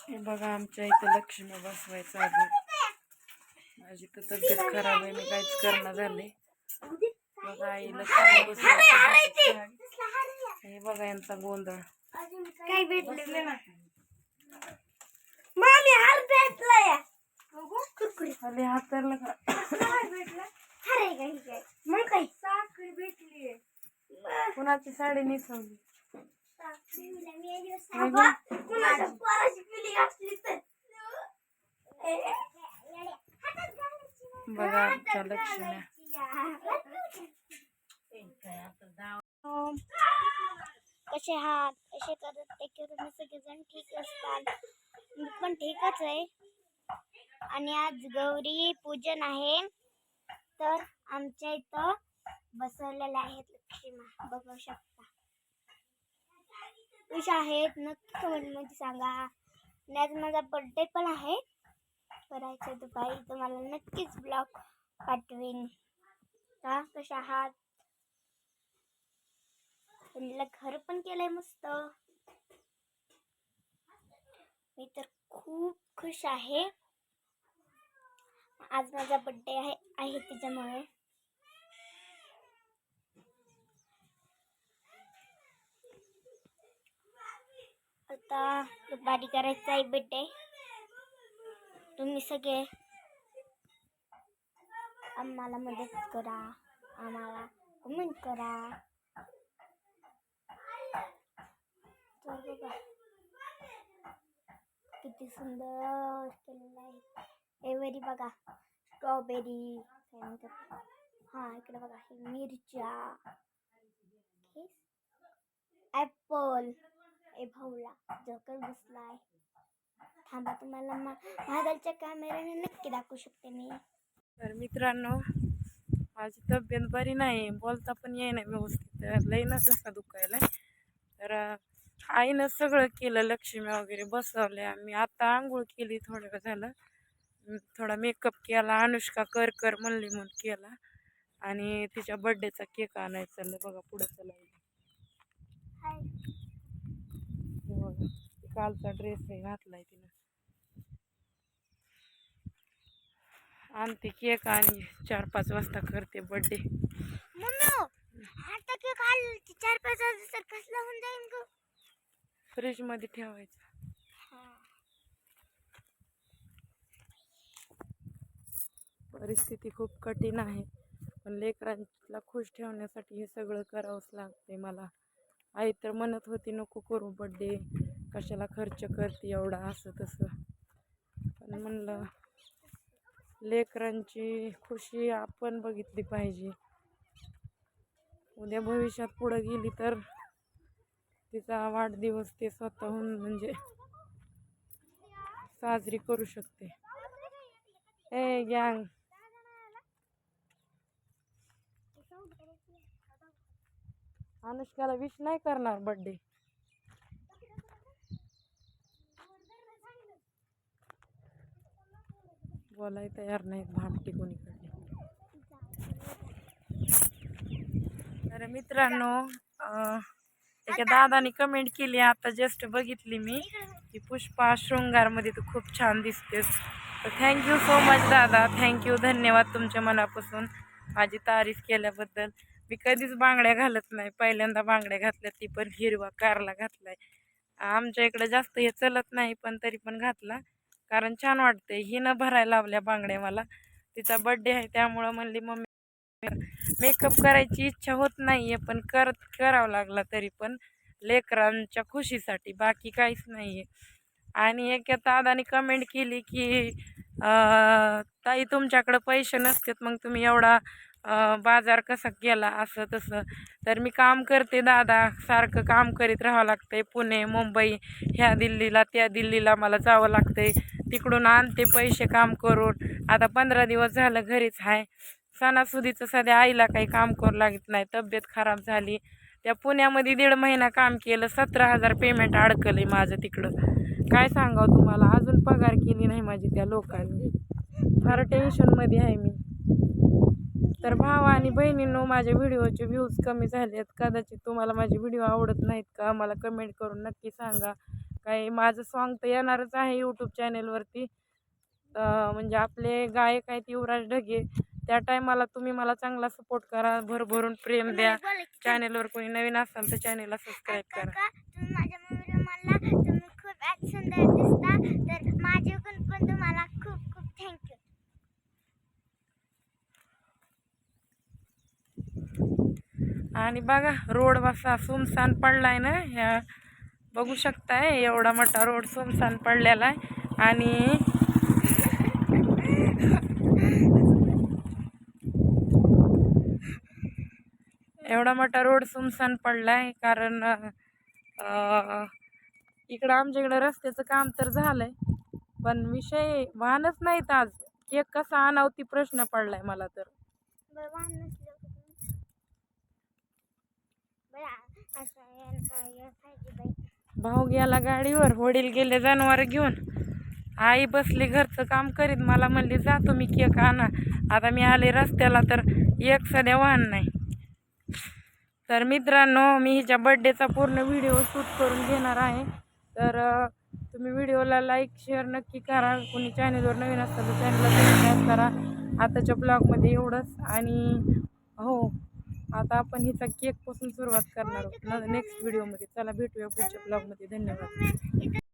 हे बघा आमच्या इथं लक्ष्मी बसवायचं आधी माझी तर तब्येत खराब आहे मी काहीच करणं झाले बघा आई लक्ष्मी बसवायचं हे बघा यांचा गोंधळ. काय भेटले मामी हार भेटलाय. कुरकुरी खाली हात का अरे काय काय मग काय साखर भेटली कुणाची साडी नेसवली? बघा आमच्या लक्ष्म्या कसे आहात कसे करत ते करून सगळेजण ठीक असतात. मी पण ठीकच आहे. आणि आज गौरी पूजन आहे. तर आमच्या इथं बसवलेल्या आहेत लक्ष्मा बघू शकता. खुश आहेत नक्की कमेंटमध्ये सांगा. आणि आज माझा बड्डे पण आहे. करायचं दुपारी. तुम्हाला नक्कीच ब्लॉग पाठवेन. का कशा आहात? त्यांना घर पण केलंय मस्त. मी तर खूप खुश आहे. आज माझा बड्डे आहे आहे त्याच्यामुळे आता दुपारी करायचा आहे बड्डे तुम्ही सगळे आम्हाला मदत करा. आम्हाला कमेंट करा. तर बघा किती सुंदर केलेलं आहे. एवरी बघा स्ट्रॉबेरी हां इकडे बघा हे मिरच्या. ॲपल ए भाऊला जोकर बसलाय. थांबा तुम्हाला मा महागालच्या कॅमेऱ्याने नक्की दाखवू शकते मी. तर मित्रांनो माझी तब्येत बरी नाही बोलता पण येईना व्यवस्थित. तर लई ना कसा दुखायला तर आईनं सगळं केलं लक्ष्मी वगैरे बसवले आम्ही आता आंघोळ केली वेळ झालं. थोडा मेकअप केला अनुष्का कर कर म्हणली म्हणून केला. आणि तिच्या बड्डेचा केक आणायचा बघा पुढं चला कालचा ड्रेस आहे घातलाय तिनं. आणते केक आणि चार पाच वाजता करते आता काल चार पाच वाजता कसला होऊन जाईन ग? फ्रीजमध्ये ठेवायचं. परिस्थिती खूप कठीण आहे पण लेकरांना खुश ठेवण्यासाठी हे सगळं करावंच लागते मला. आई तर म्हणत होती नको करू बड्डे कशाला खर्च करते एवढा असं तसं. पण म्हणलं लेकरांची खुशी आपण बघितली पाहिजे. उद्या भविष्यात पुढं गेली तर तिचा वाढदिवस ते स्वतःहून म्हणजे साजरी करू शकते. ए गँग अनुष्काला विश नाही करणार बड्डे बोलाय तयार नाहीत भामटी कोणीकडे. तर मित्रांनो त्याच्या एका दादानी कमेंट केली आता जस्ट बघितली मी की पुष्पा शृंगारमध्ये तू खूप छान दिसतेस. तर थँक्यू सो मच दादा थँक्यू धन्यवाद तुमच्या मनापासून माझी तारीफ केल्याबद्दल. मी कधीच बांगड्या घालत नाही पहिल्यांदा बांगड्या घातल्या ती पण हिरवा कारला घातलाय. आमच्या इकडे जास्त हे चलत नाही पण तरी पण घातला. कारण छान वाटते हिनं भरायला लावल्या बांगड्या मला. तिचा बड्डे आहे त्यामुळं म्हणली मम्मी मेकअप करायची इच्छा होत नाही आहे पण करत करावं लागला तरी पण लेकरांच्या खुशीसाठी बाकी काहीच नाही आहे आणि एक दादाने कमेंट केली की ताई तुमच्याकडं पैसे नसतात मग तुम्ही एवढा बाजार कसा केला असं तसं. तर मी काम करते दादा सारखं काम करीत राहावं लागतंय. पुणे मुंबई ह्या दिल्लीला त्या दिल्लीला मला जावं लागतंय. तिकडून आणते पैसे काम करून. आता पंधरा दिवस झालं घरीच आहे सणासुदीचं सध्या आईला काही काम करू लागत नाही. तब्येत खराब झाली. त्या पुण्यामध्ये दीड महिना काम केलं सतरा हजार पेमेंट अडकलं आहे माझं तिकडं. काय सांगावं तुम्हाला? अजून पगार केली नाही माझी त्या लोकांनी. फार टेन्शनमध्ये आहे मी. तर भाव आणि बहिणींनो माझ्या व्हिडिओचे व्ह्यूज कमी झाले आहेत कदाचित तुम्हाला माझे व्हिडिओ आवडत नाहीत का? मला कमेंट करून नक्की सांगा. काही माझं सॉन्ग तर येणारच आहे यूट्यूब चॅनेलवरती म्हणजे आपले गायक आहेत युवराज ढगे. त्या टायमाला तुम्ही मला चांगला सपोर्ट करा. भरभरून प्रेम द्या. चॅनेलवर कोणी नवीन असाल तर चॅनेलला सबस्क्राईब करा. काका तुम्ही माझ्या मम्मीला म्हणला तुम्ही खूप आज सुंदर दिसता. तर माझ्याकडून पण तुम्हाला खूप खूप थँक्यू आणि बघा रोड बसा सुमसान पडलाय ना ह्या बघू शकताय एवढा मोठा रोड सुमसान पडलेला आहे. आणि एवढा मोठा रोड सुमसान पडलाय कारण इकडं आमच्या इकडं रस्त्याचं काम तर झालंय पण विषय वाहनच नाहीत आज. केक कसा अनावती प्रश्न पडलाय मला तर. बरं असं भाऊ गेला गाडीवर वडील गेले जनावर घेऊन. आई बसली घरचं काम करीत मला म्हणली जा तुम्ही केक आणा. आता मी आले रस्त्याला तर एक सध्या वाहन नाही. तर मित्रांनो मी हिच्या बड्डेचा पूर्ण व्हिडिओ शूट करून घेणार आहे. तर तुम्ही व्हिडिओला लाईक शेअर नक्की करा. कोणी चॅनलवर नवीन असतं तर चॅनलला सबस्क्राईब करा. आताच्या ब्लॉगमध्ये एवढंच. आणि हो आता आपण हिचा केकपासून सुरुवात करणार आहोत. नेक्स्ट व्हिडिओमध्ये चला भेटूया पुढच्या ब्लॉगमध्ये धन्यवाद.